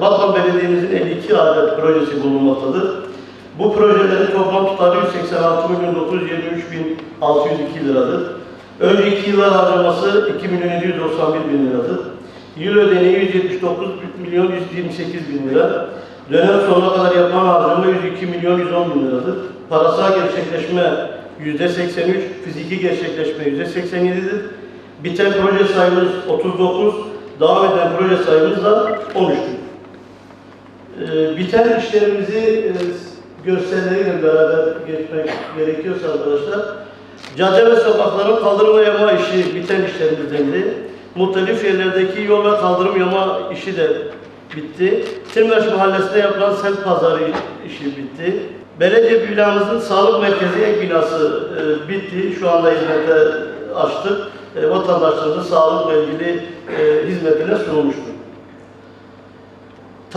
Batman Belediye'mizin 52 adet projesi bulunmaktadır. Bu projelerin toplam tutarı 186 milyon 923 bin 602 liradır. Önceki yıllar harcaması 2 milyon 791 bin liradır. Yıl ödeneği 179 milyon 128 bin lira. Dönem sonuna kadar yapılan harcama 102 milyon 110 bin liradır. Parasal gerçekleşme %83, fiziki gerçekleşme %87'dir. Biten proje sayımız 39, devam eden proje sayımız da 13'tür. Ee, biten işlerimizi e, görselleriyle beraber geçmek gerekiyorsa arkadaşlar, cadde ve sokakların kaldırım ve yama işi biten işlerimizdendi. Muhtelif yerlerdeki yol ve kaldırım yama işi de bitti. Tirmeş Mahallesi'nde yapılan semt pazarı işi bitti. Belediye binamızın sağlık merkezi ek binası e, bitti. Şu anda hizmete açtık. E, vatandaşlarımızın sağlıkla ilgili e, hizmetine sunulmuştur.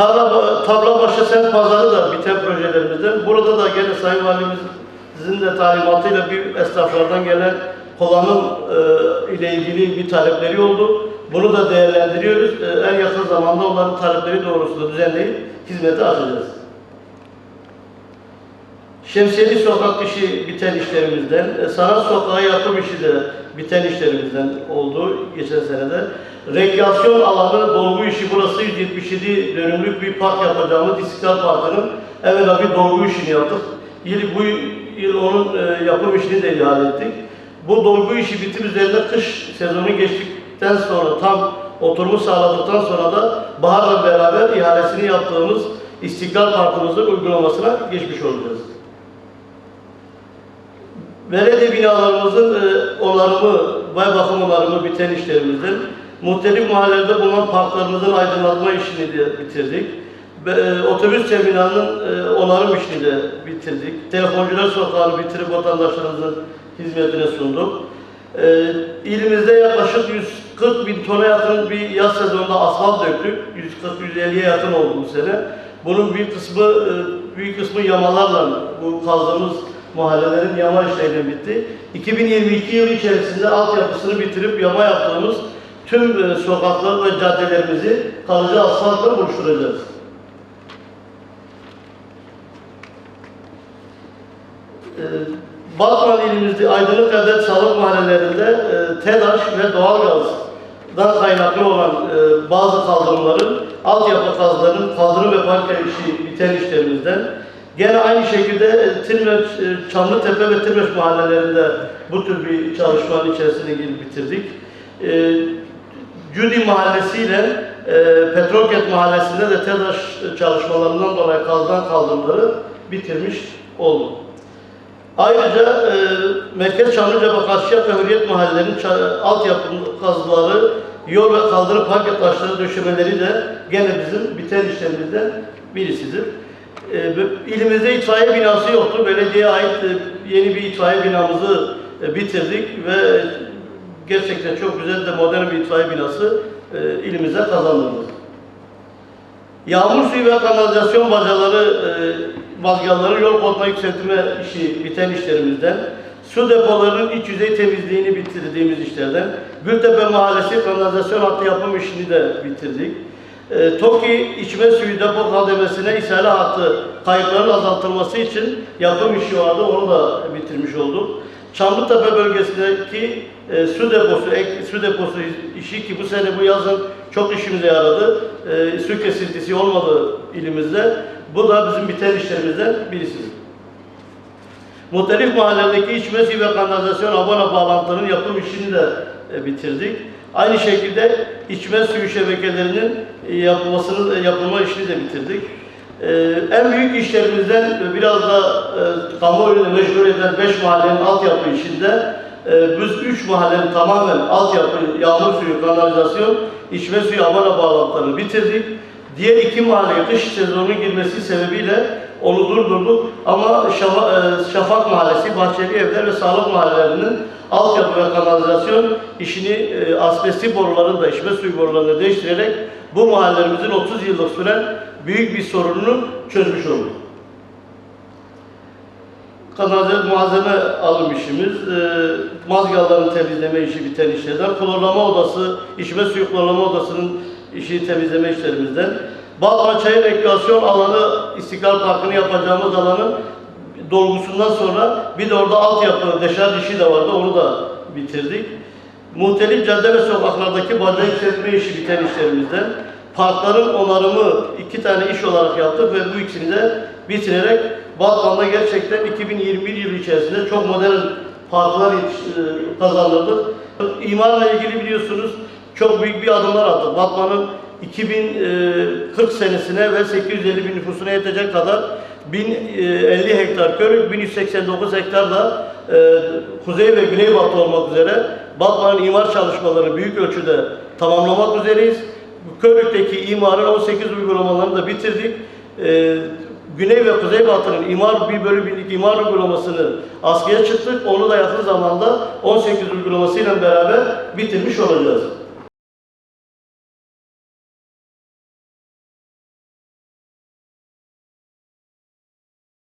Tarla, Tablabaşı Semt Pazarı da biten projelerimizden. Burada da gene Sayın Valimizin de talimatıyla bir esnaflardan gelen kullanım e, ile ilgili bir talepleri oldu. Bunu da değerlendiriyoruz. E, en yakın zamanda onların talepleri doğrultusunda düzenleyip hizmete açacağız. Şemsiyeli sokak işi biten işlerimizden, e, sanat sokağı yapım işi de biten işlerimizden oldu geçen senede. Rekreasyon alanı dolgu işi burası 177 dönümlük bir park yapacağımız İstiklal Parkı'nın evvela bir dolgu işini yaptık. Yıl, bu yıl onun e, yapım işini de ihale ettik. Bu dolgu işi bitim üzerinde kış sezonu geçtikten sonra tam oturumu sağladıktan sonra da baharla beraber ihalesini yaptığımız İstiklal Parkımızın uygulamasına geçmiş olacağız. Belediye binalarımızın e, onarımı, bay bakım biten işlerimizden, muhtelif mahallelerde bulunan parklarımızın aydınlatma işini de bitirdik. Ve, e, otobüs terminalinin e, onarım işini de bitirdik. Telefoncular sokağını bitirip vatandaşlarımızın hizmetine sunduk. E, ilimizde yaklaşık 140 bin tona yakın bir yaz sezonunda asfalt döktük. 140-150'ye yakın oldu bu sene. Bunun bir kısmı, e, büyük kısmı yamalarla bu kazdığımız mahallelerin yama işleriyle bitti. 2022 yılı içerisinde altyapısını bitirip yama yaptığımız tüm e, sokaklar ve caddelerimizi kalıcı asfaltla buluşturacağız. E, Batman ilimizde Aydınlık Devlet Sağlık Mahallelerinde e, TEDAŞ ve doğalgazdan kaynaklı olan bazı kaldırımların altyapı kazlarının kaldırım ve park işi biten işlerimizden Gene aynı şekilde e, Tirmeç, e, Çamlıtepe ve Tirmeç mahallelerinde bu tür bir çalışmanın içerisine girip bitirdik. E, Cudi Mahallesi ile e, Petrokent Mahallesi'nde de TEDAŞ çalışmalarından dolayı kazdan kaldırımları bitirmiş olduk. Ayrıca e, Merkez Çamlıca Karşıyaka ve Hürriyet Mahallelerinin altyapı kazıları, yol ve kaldırım parke taşları döşemeleri de gene bizim biten işlerimizden birisidir. E, ve ilimizde itfaiye binası yoktu. Belediyeye ait e, yeni bir itfaiye binamızı e, bitirdik ve gerçekten çok güzel de modern bir itfaiye binası e, ilimize kazandırdık. Yağmur suyu ve kanalizasyon bacaları, mazgalları yol kodma yükseltme işi biten işlerimizden, su depolarının iç yüzey temizliğini bitirdiğimiz işlerden, Gültepe Mahallesi kanalizasyon hattı yapım işini de bitirdik. E, TOKİ içme suyu depo kademesine ishale hattı kayıpların azaltılması için yapım işi vardı, onu da bitirmiş olduk. Çamlıtepe bölgesindeki e, su deposu, ek, su deposu işi ki bu sene bu yazın çok işimize yaradı. E, su kesintisi olmadı ilimizde. Bu da bizim biten işlerimizden birisidir. Muhtelif mahallelerdeki içme suyu ve kanalizasyon abona bağlantılarının yapım işini de e, bitirdik. Aynı şekilde içme suyu şebekelerinin yapılmasını, e, yapılma işini de bitirdik. Ee, en büyük işlerimizden e, biraz da e, kamuoyunu meşgul eden 5 mahallenin altyapı işinde e, biz 3 mahallenin tamamen altyapı, yağmur suyu, kanalizasyon, içme suyu abana bağlantılarını bitirdik. Diğer iki mahalleye kış sezonunun girmesi sebebiyle onu durdurduk ama Şafa, e, Şafak Mahallesi, Bahçeli Evler ve Sağlık Mahallelerinin altyapı ve kanalizasyon işini e, asbestli boruların da içme suyu borularını değiştirerek bu mahallelerimizin 30 yıllık süren büyük bir sorununu çözmüş olduk. Kanalizasyon malzeme alım işimiz, e, mazgalların temizleme işi biten işlerden, klorlama odası, içme suyu klorlama odasının işi temizleme işlerimizden, Balkan Çayır Rekreasyon alanı, İstiklal Parkı'nı yapacağımız alanın dolgusundan sonra bir de orada altyapı, deşarj işi de vardı, onu da bitirdik. Muhtelif cadde ve sokaklardaki baca yükseltme işi biten işlerimizden. Parkların onarımı iki tane iş olarak yaptık ve bu ikisini de bitirerek Balkan'da gerçekten 2021 yılı içerisinde çok modern parklar e, kazandırdık. İmarla ilgili biliyorsunuz çok büyük bir adımlar attık. Batman'ın 2040 senesine ve 850 bin nüfusuna yetecek kadar 1050 hektar köy, 1189 hektar da e, kuzey ve güneybatı olmak üzere Batman'ın imar çalışmalarını büyük ölçüde tamamlamak üzereyiz. Körük'teki imarın 18 uygulamalarını da bitirdik. E, Güney ve Kuzeybatı'nın imar bir bölü birlik imar uygulamasını askıya çıktık. Onu da yakın zamanda 18 uygulamasıyla beraber bitirmiş olacağız.